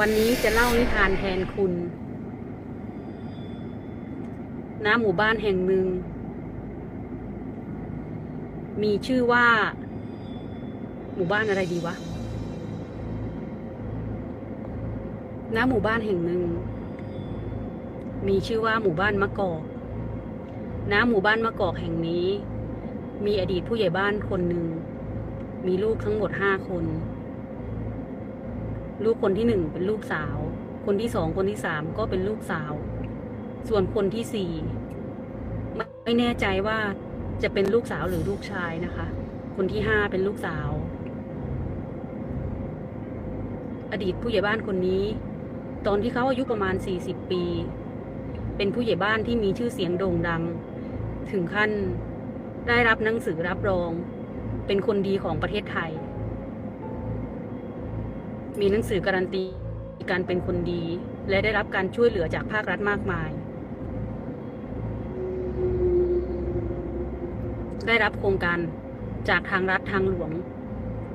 วันนี้จะเล่านิทานแทนคุณ ณ หมู่บ้านแห่งหนึ่ง มีชื่อว่า หมู่บ้านอะไรดีวะ ณ หมู่บ้านแห่งหนึ่ง มีชื่อว่าหมู่บ้านมะกอก ณ หมู่บ้านมะกอกแห่งนี้ มีอดีตผู้ใหญ่บ้านคนหนึ่ง มีลูกทั้งหมดห้าคน ลูกคนที่หนึ่งเป็นลูกสาว คนที่สองคนที่สามก็เป็นลูกสาว ส่วนคนที่สี่ไม่แน่ใจว่าจะเป็นลูกสาวหรือลูกชายนะคะ คนที่ห้าเป็นลูกสาว อดีตผู้ใหญ่บ้านคนนี้ ตอนที่เขาอายุประมาณสี่สิบปี เป็นผู้ใหญ่บ้านที่มีชื่อเสียงโด่งดัง ถึงขั้นได้รับหนังสือรับรอง เป็นคนดีของประเทศไทย มีหนังสือการันตีการเป็นคนดี และได้รับการช่วยเหลือจากภาครัฐมากมาย ได้รับโครงการจากทางรัฐทางหลวง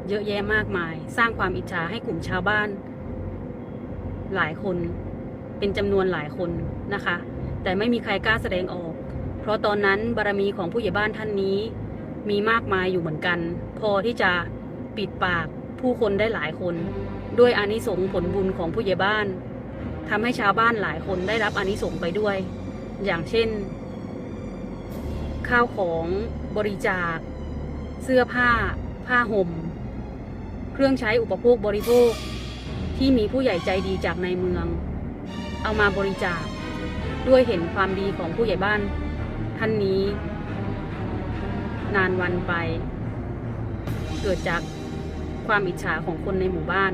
เยอะแยะมากมาย สร้างความอิจฉาให้กลุ่มชาวบ้าน หลายคนเป็นจำนวนหลายคนนะคะ แต่ไม่มีใครกล้าแสดงออก เพราะตอนนั้นบารมีของผู้ใหญ่บ้านท่านนี้ มีมากมายอยู่เหมือนกัน พอที่จะปิดปากผู้คนได้หลายคน ด้วยอานิสงส์ผลบุญของผู้ใหญ่บ้านทำให้ชาวบ้านหลายคนได้รับอานิสงส์ไปด้วย อย่างเช่น ข้าวของบริจาค เสื้อผ้า ผ้าห่ม เครื่องใช้อุปโภคบริโภค ที่มีผู้ใหญ่ใจดีจากในเมือง เอามาบริจาค ด้วยเห็นความดีของผู้ใหญ่บ้าน ท่านนี้ นานวันไป เกิดจากความอิจฉาของคนในหมู่บ้าน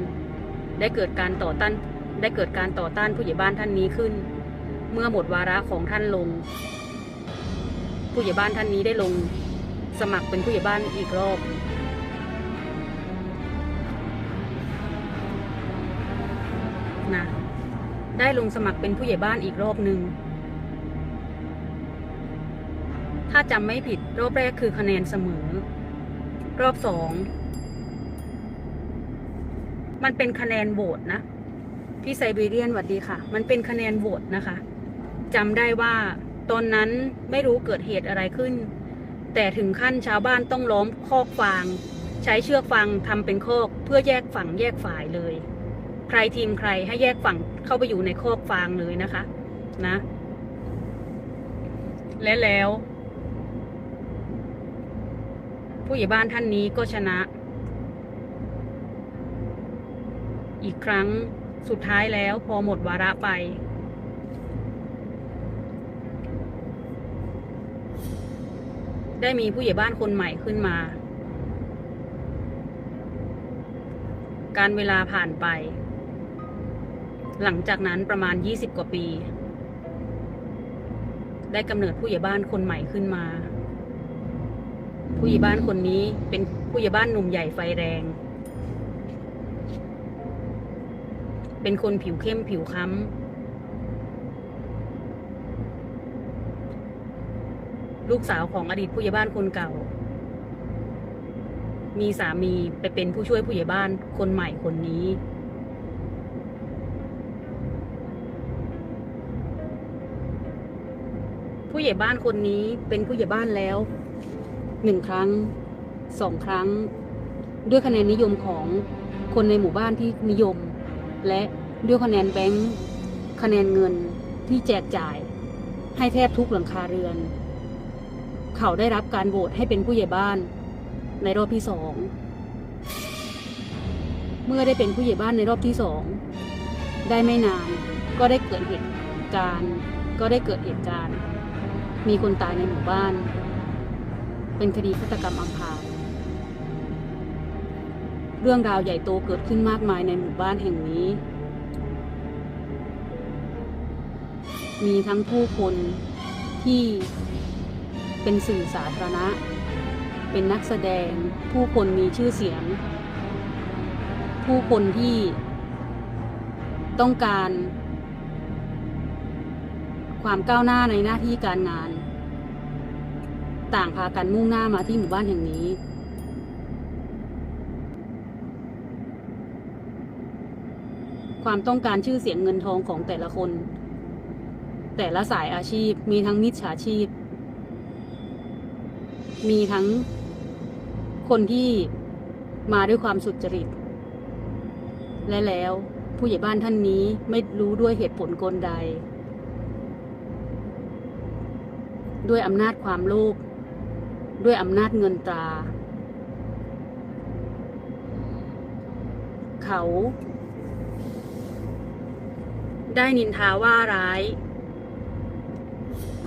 ได้เกิดการต่อต้านได้เกิดการต่อต้านผู้ใหญ่บ้านท่านนี้ขึ้น เมื่อหมดวาระของท่านลง ผู้ใหญ่บ้านท่านนี้ได้ลง สมัครเป็นผู้ใหญ่บ้านอีกรอบนะได้ลงสมัครเป็นผู้ใหญ่บ้านอีกรอบหนึ่งถ้าจำไม่ผิดรอบแรกคือคะแนนเสมอ รอบสอง มันเป็นคะแนนโหวตนะ พี่ไซบีเรียนหวัดดีค่ะ มันเป็นคะแนนโหวตนะคะจำได้ว่าตอนนั้นไม่รู้เกิดเหตุอะไรขึ้น แต่ถึงขั้นชาวบ้านต้องล้อมคอกฟาง ใช้เชือกฟางทำเป็นคอกเพื่อแยกฝั่งแยกฝ่ายเลย ใครทีมใครให้แยกฝั่งเข้าไปอยู่ในคอกฟางเลยนะคะนะ และแล้ว ผู้ใหญ่บ้านท่านนี้ก็ชนะ อีกครั้งสุดท้ายแล้วพอหมดวาระไป ได้มีผู้ใหญ่บ้านคนใหม่ขึ้นมา การเวลาผ่านไป หลังจากนั้นประมาณ 20 กว่าปี ได้กำเนิดผู้ใหญ่บ้านคนใหม่ขึ้นมา ผู้ใหญ่บ้านคนนี้เป็นผู้ใหญ่บ้านหนุ่มใหญ่ไฟแรง เป็นคนผิวเข้มผิวค้ำ ลูกสาวของอดีตผู้ใหญ่บ้านคนเก่า มีสามีไปเป็นผู้ช่วยผู้ใหญ่บ้านคนใหม่คนนี้ผู้ใหญ่บ้านคนนี้เป็นผู้ใหญ่บ้านแล้วหนึ่งครั้งสองครั้ง ด้วยคะแนนนิยมของคนในหมู่บ้านที่นิยม และด้วยคะแนนแบงค์คะแนนเงินที่แจกจ่าย ให้แทบทุกหลังคาเรือน เขาได้รับการโหวตให้เป็นผู้ใหญ่บ้าน ในรอบที่สองเมื่อได้เป็นผู้ใหญ่บ้านในรอบที่สองได้ไม่นานก็ได้เกิดเหตุการณ์ ก็ได้เกิดเหตุการณ์ มีคนตายในหมู่บ้าน เป็นคดีฆาตกรรมอำพราง รื่องราวใหญ่โตเกิดขึ้นมากมายในหมู่บ้านแห่งนี้ มีทั้งผู้คนที่เป็นสื่อสาธารณะ เป็นนักแสดง ผู้คนมีชื่อเสียง ผู้คนที่ต้องการความก้าวหน้าในหน้าที่การงาน ต่างพากันมุ่งหน้ามาที่หมู่บ้านแห่งนี้ ความต้องการชื่อเสียงเงินทองของแต่ละคน แต่ละสายอาชีพ มีทั้งมิจฉาชีพ มีทั้งคนที่มาด้วยความสุจริต และแล้วผู้ใหญ่บ้านท่านนี้ไม่รู้ด้วยเหตุผลกลใด ด้วยอำนาจความโลภด้วยอำนาจเงินตรา เขา ได้นินทาว่าร้าย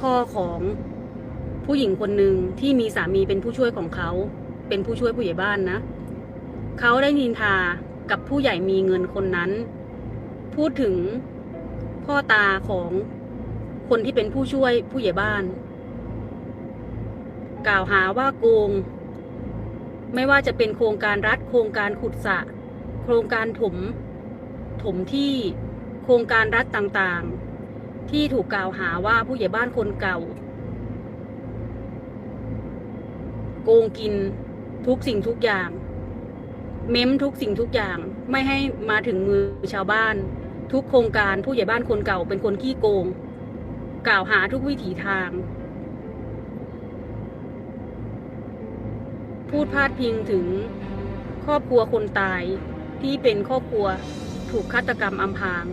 พ่อของผู้หญิงคนหนึ่งที่มีสามีเป็นผู้ช่วยของเขา เป็นผู้ช่วยผู้ใหญ่บ้านนะ เขาได้นินทากับผู้ใหญ่มีเงินคนนั้น พูดถึงพ่อตาของคนที่เป็นผู้ช่วยผู้ใหญ่บ้าน กล่าวหาว่าโกง ไม่ว่าจะเป็นโครงการรัฐโครงการขุดสระโครงการถม ถมที่ โครงการรัฐต่างๆ ที่ถูกกล่าวหาว่าผู้ใหญ่บ้านคนเก่า โกงกินทุกสิ่งทุกอย่าง เม้มทุกสิ่งทุกอย่างไม่ให้มาถึงมือชาวบ้าน ทุกโครงการผู้ใหญ่บ้านคนเก่าเป็นคนขี้โกง กล่าวหาทุกวิถีทาง พูดพาดพิงถึงครอบครัวคนตายที่เป็นครอบครัวถูกฆาตกรรมอำพราง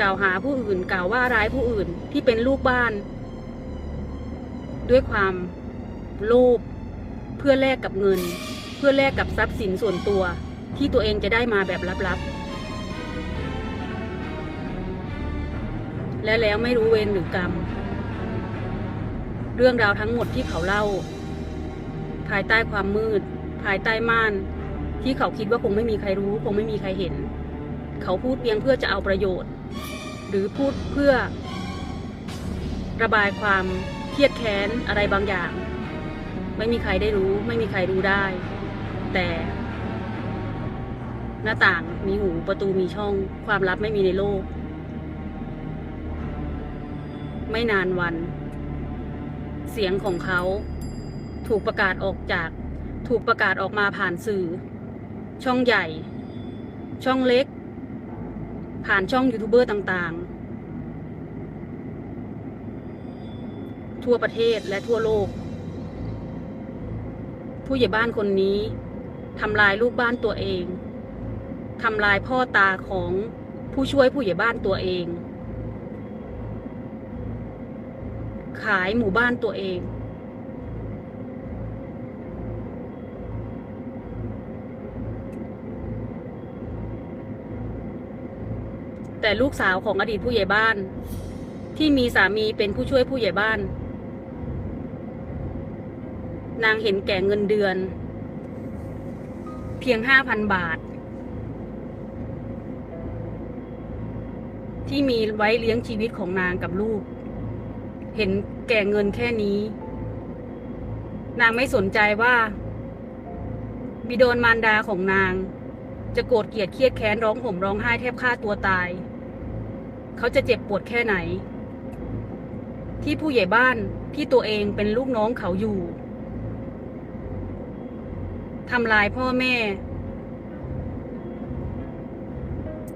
กล่าวหาผู้อื่นกล่าวว่าร้ายผู้อื่นที่เป็นลูกบ้าน ด้วยความโลภเพื่อแลกกับเงิน เพื่อแลกกับทรัพย์สินส่วนตัว ที่ตัวเองจะได้มาแบบลับๆ และแล้วไม่รู้เวรหรือกรรม เรื่องราวทั้งหมดที่เขาเล่า ภายใต้ความมืด ภายใต้ม่าน ที่เขาคิดว่าคงไม่มีใครรู้ คงไม่มีใครเห็น เขาพูดเพียงเพื่อจะเอาประโยชน์ หรือพูดเพื่อ ระบายความเครียดแค้นอะไรบางอย่าง ไม่มีใครได้รู้ ไม่มีใครรู้ได้ แต่ หน้าต่างมีหูประตูมีช่อง ความลับไม่มีในโลก ไม่นานวัน เสียงของเขาถูกประกาศออกจากถูกประกาศออกมาผ่านสื่อ ช่องใหญ่ ช่องเล็ก ผ่านช่องยูทูบเบอร์ต่างๆ ทั่วประเทศและทั่วโลก ผู้ใหญ่บ้านคนนี้ทำลายลูกบ้านตัวเองทำลายพ่อตาของผู้ช่วยผู้ใหญ่บ้านตัวเอง ขายหมู่บ้านตัวเอง แต่ลูกสาวของอดีตผู้ใหญ่บ้าน ที่มีสามีเป็นผู้ช่วยผู้ใหญ่บ้าน นางเห็นแก่เงินเดือน เพียงห้าพันบาท ที่มีไว้เลี้ยงชีวิตของนางกับลูก เห็นแก่เงินแค่นี้ นางไม่สนใจว่า บิดอนมารดาของนางจะโกรธเกลียดเครียดแค้นร้องห่มร้องไห้แทบฆ่าตัวตาย เขาจะเจ็บปวดแค่ไหน ที่ผู้ใหญ่บ้านที่ตัวเองเป็นลูกน้องเขาอยู่ทำลายพ่อแม่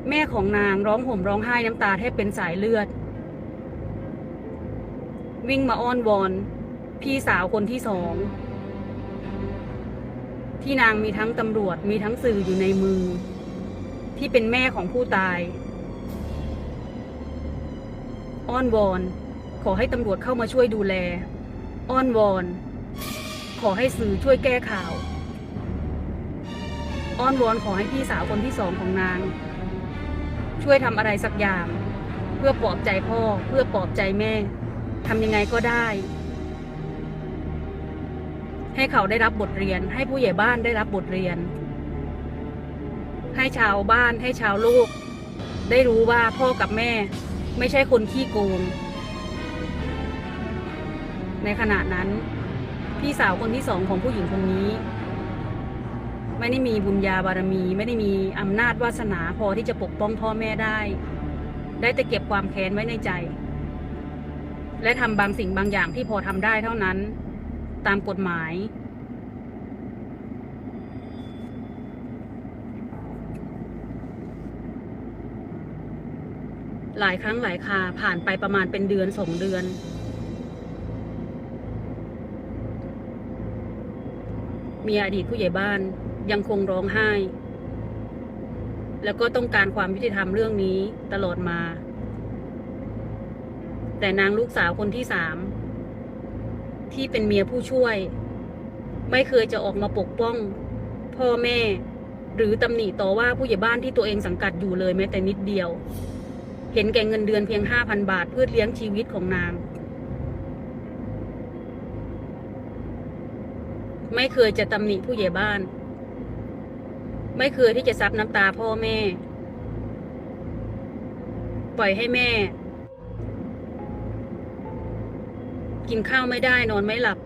แม่ของนางร้องห่มร้องไห้น้ำตาแทบเป็นสายเลือด วิ่งมาอ้อนวอน พี่สาวคนที่สอง ที่นางมีทั้งตำรวจมีทั้งสื่ออยู่ในมือ ที่เป็นแม่ของผู้ตาย อ้อนวอน ขอให้ตำรวจเข้ามาช่วยดูแล อ้อนวอน ขอให้สื่อช่วยแก้ข่าว อ้อนวอนขอให้พี่สาวคนที่สองของนาง ช่วยทำอะไรสักอย่าง เพื่อปลอบใจพ่อเพื่อปลอบใจแม่ทำยังไงก็ได้ ให้เขาได้รับบทเรียน ให้ผู้ใหญ่บ้านได้รับบทเรียน ให้ชาวบ้านให้ชาวโลกได้รู้ว่าพ่อกับแม่ ไม่ใช่คนขี้โกง ในขณะนั้น พี่สาวคนที่สองของผู้หญิงคนนี้ ไม่ได้มีบุญญาบารมี ไม่ได้มีอำนาจวาสนาพอที่จะปกป้องพ่อแม่ได้ ได้แต่เก็บความแค้นไว้ในใจ และทำบางสิ่งบางอย่างที่พอทำได้เท่านั้น ตามกฎหมาย หลายครั้งหลายคาผ่านไปประมาณเป็นเดือนสองเดือน มีอดีตผู้ใหญ่บ้านยังคงร้องไห้ แล้วก็ต้องการความยุติธรรมเรื่องนี้ตลอดมา แต่นางลูกสาวคนที่สามที่เป็นเมียผู้ช่วย ไม่เคยจะออกมาปกป้อง พ่อแม่ หรือตำหนิต่อว่าผู้ใหญ่บ้านที่ตัวเองสังกัดอยู่เลยแม้แต่นิดเดียว เห็นแก่เงินเดือนเพียงห้าพันบาท เพื่อเลี้ยงชีวิตของนาง ไม่เคยจะตำหนิผู้ใหญ่บ้าน ไม่เคยที่จะซับน้ำตาพ่อแม่ ปล่อยให้แม่ กินข้าวไม่ได้นอนไม่หลับ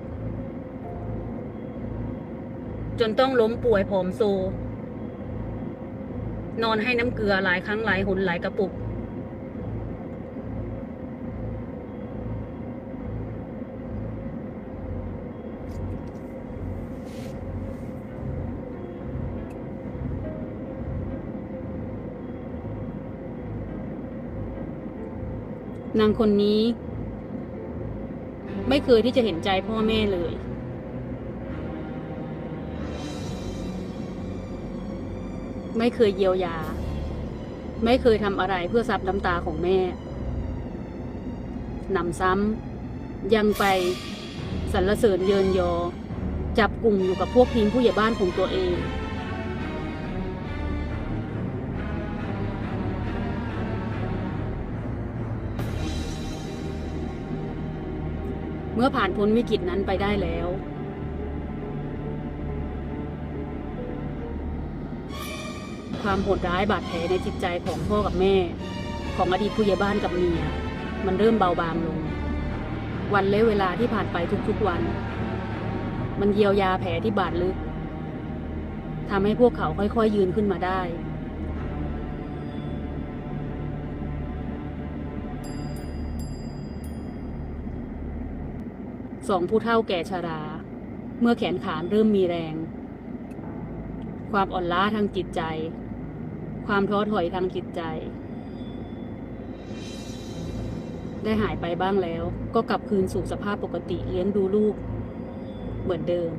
จนต้องล้มป่วยผอมโซ นอนให้น้ำเกลือหลายครั้งหลายหนหลายกระปุก นางคนนี้ ไม่เคยที่จะเห็นใจพ่อแม่เลย ไม่เคยเยียวยา ไม่เคยทำอะไรเพื่อซับน้ำตาของแม่นำซ้ำยังไปสรรเสริญเยินยอ จับกลุ่มอยู่กับพวกทีมผู้ใหญ่บ้านของตัวเอง เมื่อผ่านพ้นวิกฤตนั้นไปได้แล้ว ความโหดร้ายบาดแผลในจิตใจของพ่อกับแม่ ของอดีตผู้ใหญ่บ้านกับเมีย มันเริ่มเบาบางลง วันและเวลาที่ผ่านไปทุกๆวัน มันเยียวยาแผลที่บาดลึกทำให้พวกเขาค่อยๆยืนขึ้นมาได้ สองผู้เฒ่าแก่ชรา เมื่อแขนขาเริ่มมีแรง ความอ่อนล้าทางจิตใจ ความท้อถอยทางจิตใจ ได้หายไปบ้างแล้ว ก็กลับคืนสู่สภาพปกติเลี้ยงดูลูก เหมือนเดิม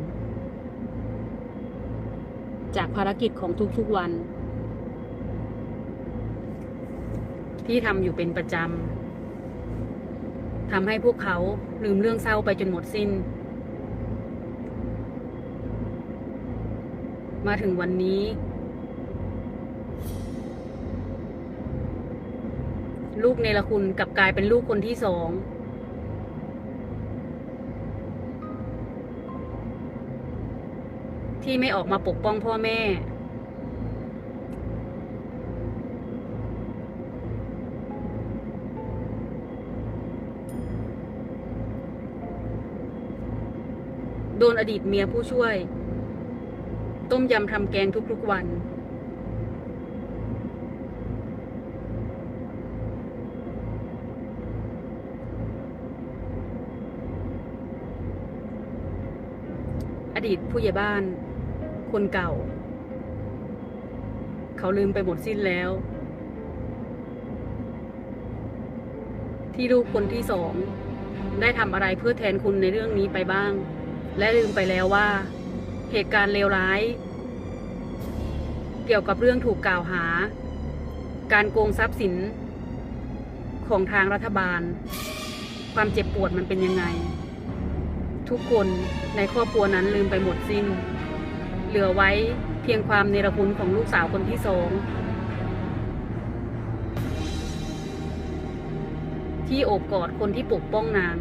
จากภารกิจของทุกๆวัน ที่ทำอยู่เป็นประจำ ทำให้พวกเขาลืมเรื่องเศร้าไปจนหมดสิ้น มาถึงวันนี้ ลูกเนรคุณกลับกลายเป็นลูกคนที่สองที่ไม่ออกมาปกป้องพ่อแม่ โดนอดีตเมียผู้ช่วย ต้มยำทำแกงทุกๆวัน อดีตผู้ใหญ่บ้าน คนเก่า เขาลืมไปหมดสิ้นแล้ว ที่ลูกคนที่สองได้ทำอะไรเพื่อแทนคุณในเรื่องนี้ไปบ้าง และลืมไปแล้วว่า เหตุการณ์เลวร้าย เกี่ยวกับเรื่องถูกกล่าวหา การโกงทรัพย์สิน ของทางรัฐบาล ความเจ็บปวดมันเป็นยังไง ทุกคนในครอบครัวนั้นลืมไปหมดสิ้น เหลือไว้เพียงความเนรคุณของลูกสาวคนที่สองที่โอบกอดคนที่ปกป้องนาง